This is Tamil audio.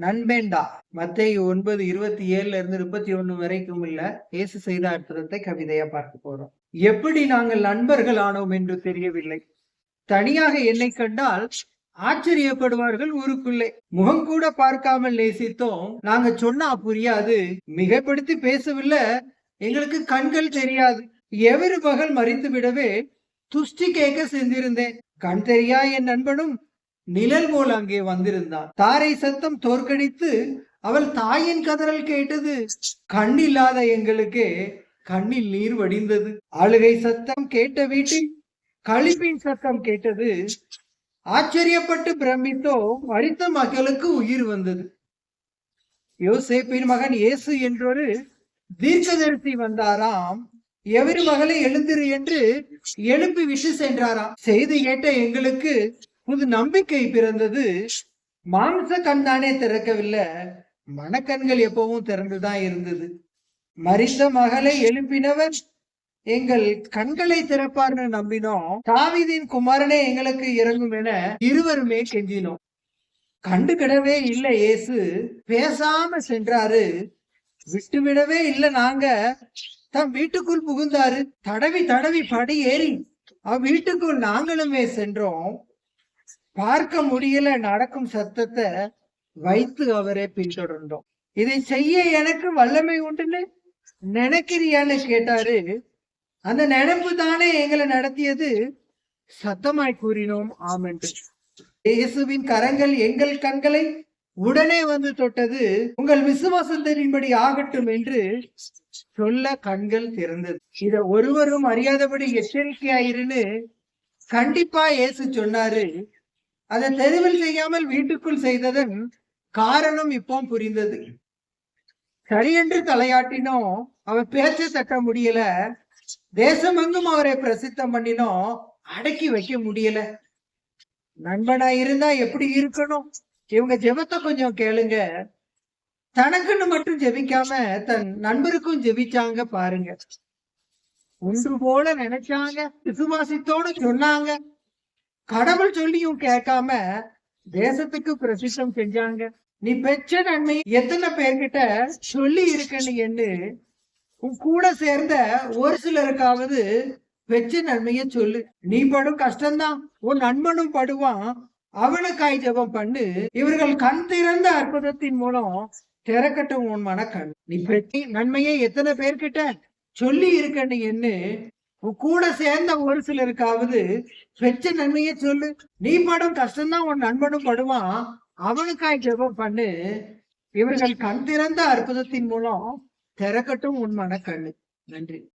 நண்பேண்டா. மத்திய ஒன்பது இருபத்தி ஏழுல இருந்து முப்பத்தி ஒண்ணு வரைக்கும் உள்ள இயேசு செய்த அற்புதத்தை கவிதையா பார்க்க போறோம். எப்படி நாங்கள் நண்பர்கள் ஆனோம் என்று தெரியவில்லை. தனியாக என்னை கண்டால் ஆச்சரியப்படுவார்கள் ஊருக்குள்ளே. முகம் கூட பார்க்காமல் நேசித்தோம். நாங்க சொன்னா புரியாது. மிகைப்படுத்தி பேசவில்லை. எங்களுக்கு கண்கள் தெரியாது. எவரு பகல் மறித்து விடவே துஷ்டி கேட்க சென்றிருந்தேன். கண் தெரியா என் நண்பனும்? நிழல் போல் அங்கே வந்திருந்தான். தாரை சத்தம் தோற்கடித்து அவள் தாயின் கதறல் கேட்டது. கண் இல்லாத எங்களுக்கே கண்ணில் நீர் வடிந்தது. அழுகை சத்தம் கேட்ட வீட்டில் கழிப்பின் சத்தம் கேட்டது. ஆச்சரியப்பட்டு பிரமித்தோ மறித்த மகளுக்கு உயிர் வந்தது. யோசேப்பின் மகன் இயேசு என்றொரு தீர்க்கதரிசி வந்தாராம். எவரு மகளை எழுந்திரு என்று எழுப்பி விட்டு சென்றாராம். செய்தி கேட்ட எங்களுக்கு புது நம்பிக்கை பிறந்தது மாம்ச கண் தானே திறக்கவில்லை. மனக்கண்கள் எப்பவும் திறந்துதான் இருந்தது. மறித்த மகளை எழுப்பினவர் எங்கள் கண்களை திறப்பார்னு நம்பினோம். தாவிதின் குமாரனே எங்களுக்கு இறங்கும் என இருவருமே கெஞ்சினோம். கண்டு கிடவே இல்லை ஏசு பேசாம சென்றாரு. விட்டு விடவே இல்லை நாங்க. தம் வீட்டுக்குள் புகுந்தாரு. தடவி தடவி படி ஏறி. அவ் வீட்டுக்குள் நாங்களுமே சென்றோம். பார்க்க முடியல நடக்கும் சத்தத்தை வைத்து அவரை பின்தொடர்ந்தோம். இதை செய்ய எனக்கு வல்லமை உண்டுன்னு நினைக்கிறியான்னு கேட்டாரு. அந்த நினைப்பு தானே எங்களை நடத்தியது. சத்தமாய் கூறினோம் ஆமென்று. இயேசுவின் கரங்கள் எங்கள் கண்களை உடனே வந்து தொட்டது. உங்கள் விசுவாசத்தின்படி ஆகட்டும் என்று சொல்ல கண்கள் திறந்தது. இத ஒருவரும் அறியாதபடி எச்சரிக்கையாயிருன்னு கண்டிப்பா இயேசு சொன்னாரு. அதை தெருவில் செய்யாமல் வீட்டுக்குள் செய்ததன் காரணம் இப்போ புரிந்தது. சரியென்று தலையாட்டினோம் அவன் பேச்ச தட்ட முடியல. தேசமெங்கும் அவரை பிரசித்தம் பண்ணினோம் அடக்கி வைக்க முடியல. நண்பனா இருந்தா எப்படி இருக்கணும்? இவங்க ஜெபத்தை கொஞ்சம் கேளுங்க. தனக்குன்னு மட்டும் ஜெபிக்காம தன் நண்பருக்கும் ஜெபிச்சாங்க பாருங்க. ஒன்று போல நினைச்சாங்க. விசுவாசத்தோடு சொன்னாங்க. கடவுள் சொல்லியும் கேட்காம தேசத்துக்கு பிரசித்தம் செஞ்சாங்க. நீ பெற்ற நன்மை எத்தனை பேர்கிட்ட சொல்லி இருக்கன்னு உன் கூட சேர்ந்த ஒரு சிலருக்காவது பெற்ற நன்மைய சொல்லு. நீ படும் கஷ்டம்தான். உன் நண்பனும் படுவான். அவனுக்காய் ஜெபம் பண்ணு. இவர்கள் கண் திறந்த அற்புதத்தின் மூலம் திறக்கட்டும் உன் மனக்கண். நீ பெற்ற நன்மையை எத்தனை பேர்கிட்ட சொல்லி இருக்கன்னு என்ன கூட சேர்ந்த ஒரு சிலருக்காவது பெற்ற நன்மையை சொல்லு. நீ படும் கஷ்டம்தான் உன் நண்பனும் படுவான். அவனுக்காய் ஜெபம் பண்ணு. இவர்கள் கண் திறந்த அற்புதத்தின் மூலம் திறக்கட்டும் உன் மனக்கண்ணு. நன்றி.